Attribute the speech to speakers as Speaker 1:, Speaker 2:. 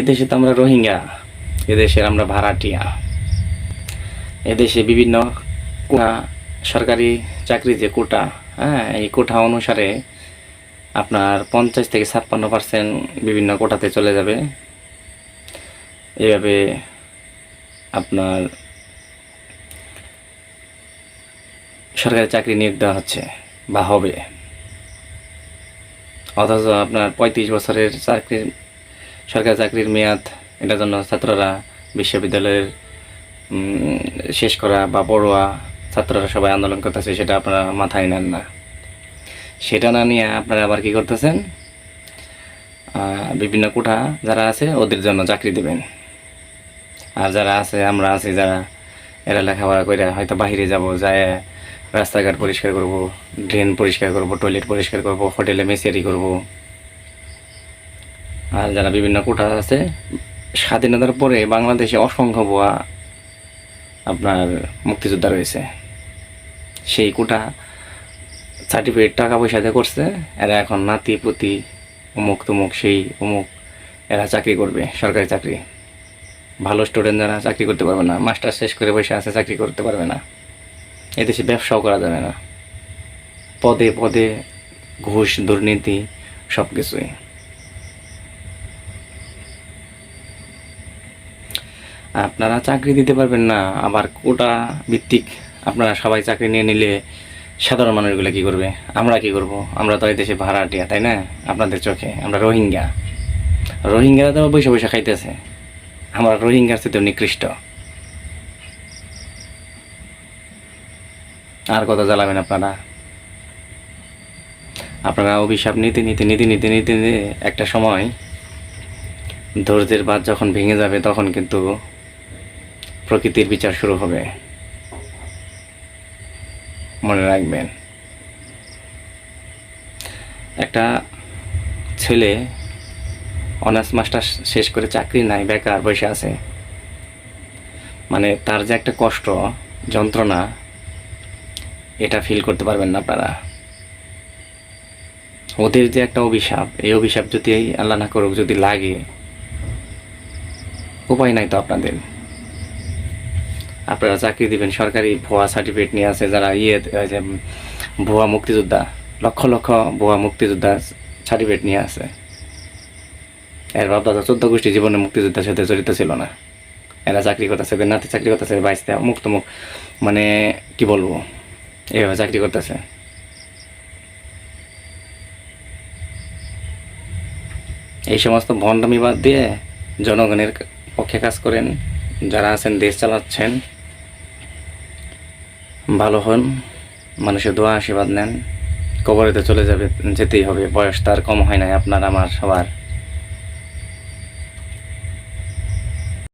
Speaker 1: এদেশে তো আমরা রোহিঙ্গা, এদেশের আমরা ভাড়াটিয়া। এদেশে বিভিন্ন সরকারি চাকরি যে কোটা হ্যাঁ এই কোটা অনুসারে আপনার পঞ্চাশ থেকে ছাপ্পান্ন পার্সেন্ট বিভিন্ন কোটাতে চলে যাবে। এভাবে আপনার সরকারি চাকরি নিয়োগ দেওয়া হচ্ছে বা হবে। অথচ আপনার পঁয়ত্রিশ বছরের চাকরির সরকারি চাকরির মেয়াদ, এটার জন্য ছাত্ররা বিশ্ববিদ্যালয়ের শেষ করা বা পড়ুয়া ছাত্ররা সবাই আন্দোলন করতেছে, সেটা আপনারা মাথায় নেন না। সেটা না নিয়ে আপনারা আবার কি করতেছেন? বিভিন্ন কোঠা যারা আছে, ওদের জন্য চাকরি দেবেন। আর যারা আছে, আমরা আছি যারা এরা লেখাপড়া করে হয়তো বাহিরে যাব, যায় রাস্তাঘাট পরিষ্কার করব, ড্রেন পরিষ্কার করব, টয়লেট পরিষ্কার করব, হোটেলে মেসেরি করব। আর যারা বিভিন্ন কোটা আছে, স্বাধীনতার পরে বাংলাদেশে অসংখ্য ভুয়া আপনার মুক্তিযোদ্ধা রয়েছে। সেই কোটা সার্টিফিকেট টাকা পয়সা দিয়ে করছে, এরা এখন নাতি, পুতি, অমুক তমুক, সেই অমুক, এরা চাকরি করবে, সরকারি চাকরি। ভালো স্টুডেন্ট যারা চাকরি করতে পারবে না মাস্টার শেষ করে বসে আছে, চাকরি করতে পারবে না। এদেশে ব্যবসাও করা যাবে না। পদে পদে ঘুষ, দুর্নীতি সব কিছুই আপনারা চাকরি দিতে পারবেন না, আবার কোটা ভিত্তিক আপনারা সবাই চাকরি নিয়ে নিলে সাধারণ মানুষগুলো কি করবে? আমরা কি করব? আমরা তো এই দেশে ভাড়াটিয়া, তাই না? আপনাদের চোখে, আমরা রোহিঙ্গা। রোহিঙ্গারা তো বসে বসে খাইতেছে। আমরা রোহিঙ্গার চেয়ে নিকৃষ্ট। আর কথা জ্বালাবেন আপনারা? আপনারা অভিশাপ নিতে নিতে নিতে নিতে নিতে একটা সময় ধৈর্যের বাদ যখন ভেঙে যাবে তখন কিন্তু প্রকৃতির বিচার শুরু হবে। মনে রাখবেন। একটা ছেলে অনার্স মাস্টার শেষ করে চাকরি নাই, বেকার বসে আছে। মানে তার যে একটা কষ্ট, যন্ত্রণা, এটা ফিল করতে পারবেন না আপনারা। ওদের যে একটা অভিশাপ, এই অভিশাপ যদি আল্লাহ না করুক, যদি লাগে, উপায় নাই তো আপনাদের। আপনারা চাকরি দিবেন, সরকারি ভুয়া সার্টিফিকেট নিয়ে আছে যারা ইয়ে যে ভুয়া মুক্তিযোদ্ধা, লক্ষ লক্ষ ভুয়া মুক্তিযোদ্ধা সার্টিফিকেট নিয়ে আছে। এর বাপ দাদা চোদ্দ গোষ্ঠী জীবনে মুক্তিযোদ্ধার সাথে জড়িত ছিল না। এরা চাকরি করতেছে এদের নাতি চাকরি করতেছে বাইশতে মুক্ত মুখ মানে কি বলব, এভাবে চাকরি করতেছে। এই সমস্ত ভণ্ডামি বাদ দিয়ে জনগণের পক্ষে কাজ করেন, যারা আছেন, দেশ চালাচ্ছেন। ভালো হন, মানুষের দোয়া, আশীর্বাদ নেন। কবরেতে চলে যাবে, যেতেই হবে, বয়স তার কম হয় নাই, আপনার, আমার, সবার।